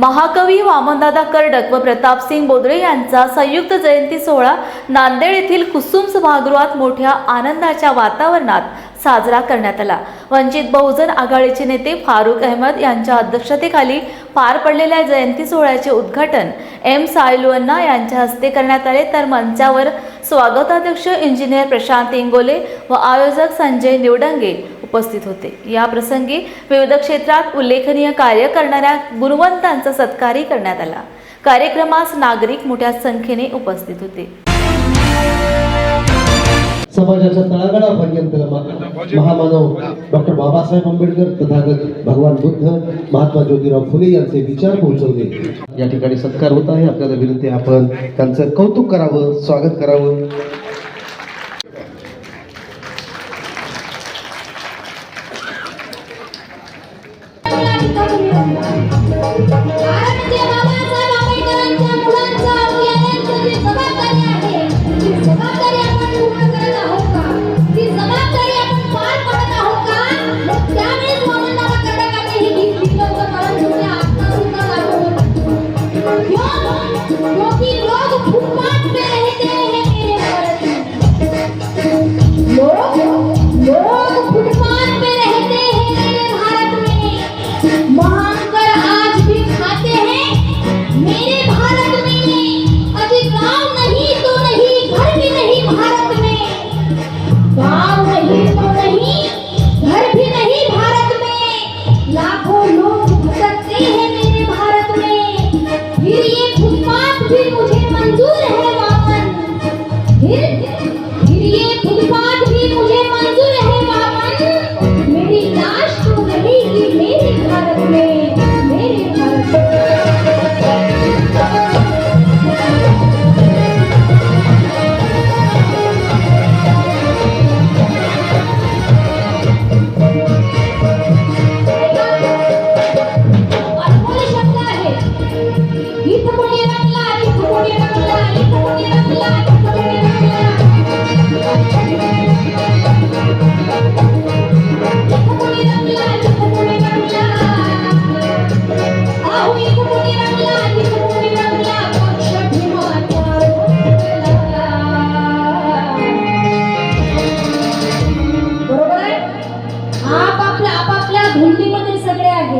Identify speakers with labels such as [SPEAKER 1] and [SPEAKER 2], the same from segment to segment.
[SPEAKER 1] महाकवी वामनदादा कर्डक व प्रतापसिंग बोदळे यांचा संयुक्त जयंती सोहळा नांदेड येथील कुसुम सभागृहात मोठ्या आनंदाच्या वातावरणात साजरा करण्यात आला. वंचित बहुजन आघाडीचे नेते फारुख अहमद यांच्या अध्यक्षतेखाली पार पडलेल्या जयंती सोहळ्याचे उद्घाटन एम सायलुअन्ना यांच्या हस्ते करण्यात आले. तर मंचावर स्वागताध्यक्ष इंजिनियर प्रशांत इंगोले व आयोजक संजय निवडंगे उपस्थित होते. या प्रसंगी विविध क्षेत्रात उल्लेखनीय कार्य करणाऱ्या गुणवंतांचा सत्कारही करण्यात आला. कार्यक्रमास नागरिक मोठ्या संख्येने उपस्थित होते.
[SPEAKER 2] समाजाच्या तळागाळापर्यंत महामानव डॉक्टर बाबासाहेब आंबेडकर तथागत भगवान बुद्ध महात्मा ज्योतिराव फुले यांचे विचार पोहोचवले. या ठिकाणी सत्कार होत आहे. आपल्याला विनंती आपण त्यांचं कौतुक करावं स्वागत करावं.
[SPEAKER 3] भारतीय लोग फुटपाथ पे रहते हैं मेरे भारत में। फिर फिर ये फुटपाथ भी मुझे मंजूर है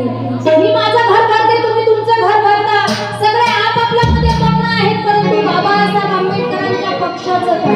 [SPEAKER 3] तुम्ही माझं घर भरते तुम्ही तुमचं घर भरता. सगळे आपापल्यामध्ये पण आहेत परंतु बाबासाहेब आंबेडकरांच्या पक्षाचं